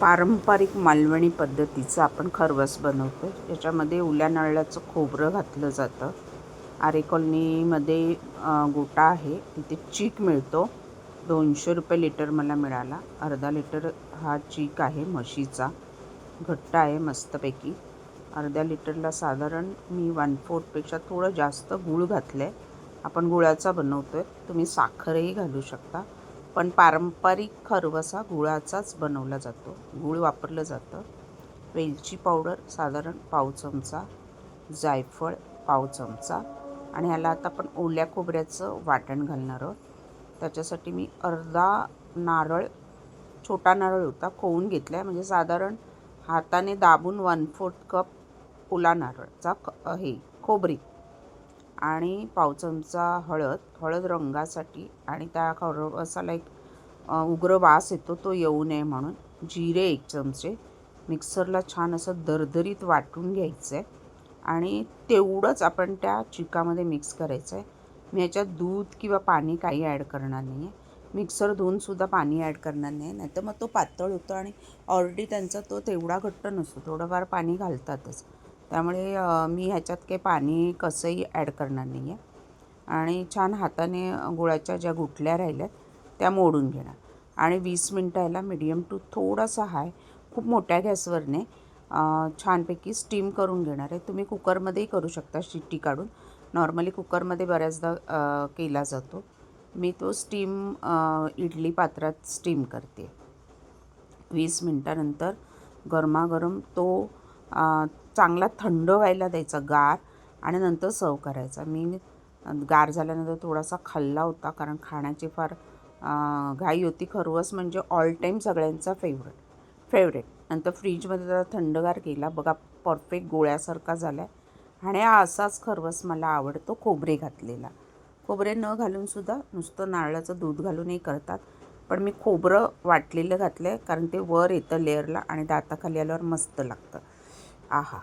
पारंपरिक मालवणी पद्धतीचं आपण खरवस बनवतो याच्यामध्ये उल्या नारळाचं खोबरं घातलं जातं. आरे कॉलनीमध्ये गोटा आहे. तिथे चीक मिळतो. दोनशे रुपये लिटर मला मिळाला. अर्धा लिटर हा चीक आहे म्हशीचा. घट्ट आहे मस्तपैकी. अर्ध्या लिटरला साधारण मी वन फोर्थपेक्षा थोडं जास्त गूळ घातलं आहे आपण गुळाचा बनवतो आहे तुम्ही साखरही घालू शकता. पण पारंपरिक खरवसा गुळाचाच बनवला जातो. गूळ वापरलं जातं. वेलची पावडर साधारण पाव चमचा जायफळ पाव चमचा आणि ह्याला आता आपण ओल्या खोबऱ्याचं वाटण घालणार आहोत. त्याच्यासाठी मी अर्धा नारळ छोटा नारळ होता खोवून घेतला आहे म्हणजे साधारण हाताने दाबून वन फोर्थ कप ओला नारळचा क हे खोबरी. आणि पाव चमचा हळद हळद रंगासाठी आणि त्या खरवसाला एक उग्र वास येतो तो येऊ नये म्हणून जिरे एक चमचे. मिक्सरला छान असं दरदरीत वाटून घ्यायचं आहे आणि तेवढंच आपण त्या चिकामध्ये मिक्स करायचं आहे मी याच्यात दूध किंवा पाणी काही ॲड करणार नाही आहे मिक्सर धुवूनसुद्धा पाणी ॲड करणार नाही नाही तर मग तो पातळ होतो आणि ऑलरेडी त्यांचा तो तेवढा घट्ट नसतो. थोडंफार पाणी घालतातच. त्यामुळे मी ह्याच्यात काही पाणी कसंही ॲड करणार नाही आहे आणि छान हाताने गुळाच्या ज्या गुठल्या राहिल्यात त्या मोडून घेणार. आणि वीस मिनटं ह्याला मिडियम टू थोडासा हाय खूप मोठ्या गॅसवरने छानपैकी स्टीम करून घेणार आहे. तुम्ही कुकरमध्येही करू शकता शिट्टी काढून. नॉर्मली कुकरमध्ये बऱ्याचदा केला जातो. मी तो स्टीम इडली पात्रात स्टीम करते. वीस मिनटानंतर गरमागरम तो चांगला थंड व्हायला द्यायचा गार आणि नंतर सर्व करायचा. मी गार झाल्यानंतर थोडासा खाल्ला होता कारण खाण्याची फार घाई होती. खरवस म्हणजे ऑल टाईम सगळ्यांचा फेवरेट फेवरेट नंतर फ्रीजमध्ये जरा थंडगार केला. बघा परफेक्ट गोळ्यासारखा झाला आहे आणि हा असाच खरवस मला आवडतो खोबरे घातलेला. खोबरे न घालूनसुद्धा नुसतं नारळाचं दूध घालूनही करतात. पण मी खोबरं वाटलेलं घातलं आहे कारण ते वर येतं लेअरला आणि दाताखाली आल्यावर मस्त लागतं. आहा